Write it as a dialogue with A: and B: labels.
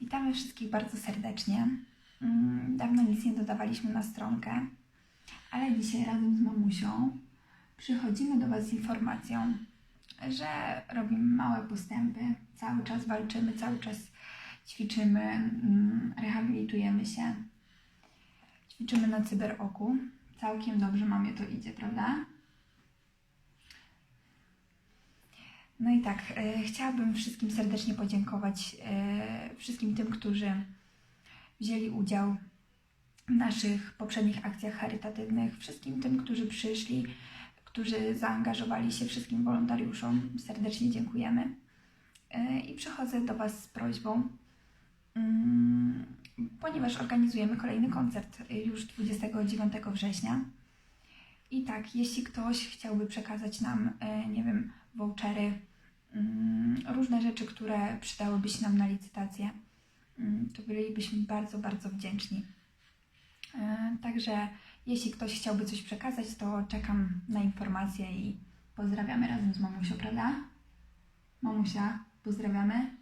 A: Witamy wszystkich bardzo serdecznie. Mm, Dawno nic nie dodawaliśmy na stronkę, ale dzisiaj razem z mamusią przychodzimy do Was z informacją, że robimy małe postępy, cały czas walczymy, cały czas ćwiczymy, mm, rehabilitujemy się. Ćwiczymy na cyberoku. Całkiem dobrze mamie to idzie, prawda? No i tak, e, chciałabym wszystkim serdecznie podziękować, e, wszystkim tym, którzy wzięli udział w naszych poprzednich akcjach charytatywnych, wszystkim tym, którzy przyszli, którzy zaangażowali się, wszystkim wolontariuszom serdecznie dziękujemy. E, I przychodzę do Was z prośbą, mm, ponieważ organizujemy kolejny koncert e, już 29 września. I tak, jeśli ktoś chciałby przekazać nam, e, nie wiem, vouchery, mm, różne rzeczy, które przydałyby się nam na licytację, mm, to bylibyśmy bardzo, bardzo wdzięczni. E, Także jeśli ktoś chciałby coś przekazać, to czekam na informacje i pozdrawiamy razem z mamusią, prawda? Mamusia, pozdrawiamy.